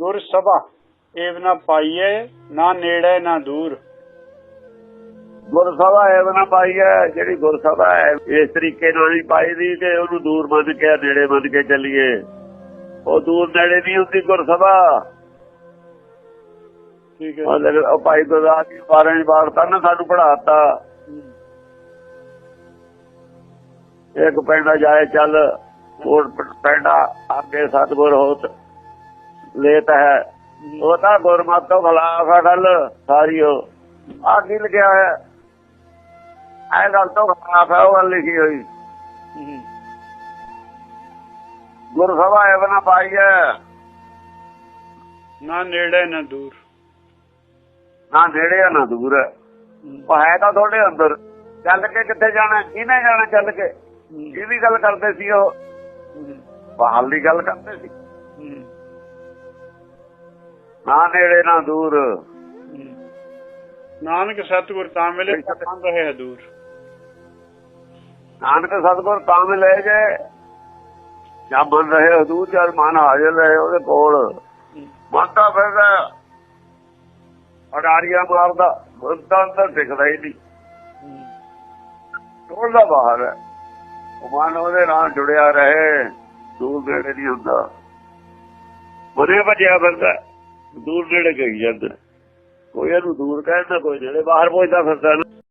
ਗੁਰ ਸਭਾ ਏਵ ਨਾ ਪਾਈਏ ਨਾ ਨੇੜੇ ਨਾ ਦੂਰ। ਗੁਰਸਭਾ ਇਹ ਬਣਾ ਪਾਈ ਹੈ ਜਿਹੜੀ ਗੁਰਸਭਾ ਹੈ ਇਸ ਤਰੀਕੇ ਨਾਲ ਹੀ ਪਾਈ ਦੀ ਤੇ ਉਹਨੂੰ ਦੂਰ ਮੰਨ ਕੇ ਨੇੜੇ ਮੰਨ ਕੇ ਚੱਲੀਏ। ਉਹ ਦੂਰ ਨੇੜੇ ਨਹੀਂ ਹੁੰਦੀ ਗੁਰਸਭਾ ਠੀਕ ਹੈ। ਉਹ ਭਾਈ ਗੁਰਦਾਸ ਜੀ ਬਾਰਾਂ ਹੀ ਬਾਗਤਾ ਨਾ ਸਾਨੂੰ ਪੜਾਤਾ ਇੱਕ ਪਿੰਡਾ ਜਾਏ ਚੱਲ ਹੋਰ ਪਿੰਡਾ ਅੱਗੇ ਸਤਗੁਰ ਹੋਤ। ਲੇਤ ਹੈ। ਉਹ ਤਾਂ ਗੁਰਮਤਿ ਤੋਂ ਖਿਲਾਫ ਹੈ ਗੱਲ ਸਾਰੀ ਉਹ ਆ ਕੀ ਲਿਖਿਆ ਹੈ ਇਹ ਗੱਲ ਤੋਂ ਖਿਲਾਫ ਹੈ ਉਹ ਲਿਖੀ ਹੋਈ। ਗੁਰਸਭਾ ਇਹ ਬਣਾ ਪਾਈ ਹੈ। ਨਾ ਨੇੜੇ ਨਾ ਦੂਰ। ਨਾ ਨੇੜੇ ਨਾ ਦੂਰ ਉਹ ਹੈ ਤਾਂ ਤੁਹਾਡੇ ਅੰਦਰ। ਚੱਲ ਕੇ ਕਿੱਥੇ ਜਾਣਾ ਕਿਹਨੇ ਜਾਣਾ ਚੱਲ ਕੇ? ਇਹਦੀ ਗੱਲ ਕਰਦੇ ਸੀ ਉਹ। ਬਾਹਰ ਦੀ ਗੱਲ ਕਰਦੇ ਸੀ। ਨਾ ਨੇੜੇ ਨਾ ਦੂਰ। ਨਾਨਕ ਸਤਿਗੁਰ ਤਾਂ ਮਿਲੇ ਤਾਂ ਰਹੇ ਹੈ ਦੂਰ। ਨਾਨਕ ਸਤਗੁਰ ਤਾਂ ਮਿਲੇ ਜੇ ਜਾਂ ਬਨ ਰਹੇ ਹਦੂਰ ਜਦ ਮਨ ਹਾਜ਼ਰ ਰਹੇ ਉਹਦੇ ਕੋਲ। ਮੰਨਦਾ ਫਿਰਦਾ ਅਡਾਰੀਆਂ ਮਾਰਦਾ ਬੰਦਾ ਅੰਦਰ ਦਿਖਦਾ ਹੀ ਨਹੀਂ। ਟੋਲਦਾ ਬਾਹਰ ਹੈ। ਉਹ ਮਨ ਉਹਦੇ ਨਾਲ ਜੁੜਿਆ ਰਹੇ ਦੂਰ ਨੇੜੇ ਨਹੀਂ ਹੁੰਦਾ। ਬਨੇ ਭਜਿਆ ਫਿਰਦਾ ਦੂਰ ਨੇੜੇ ਗਈ ਜਾਂਦੇ। ਕੋਈ ਇਹਨੂੰ ਦੂਰ ਕਹਿੰਦਾ ਕੋਈ ਨੇੜੇ ਬਾਹਰ ਪਹੁੰਚਦਾ ਫਿਰਦਾ ਨਾ।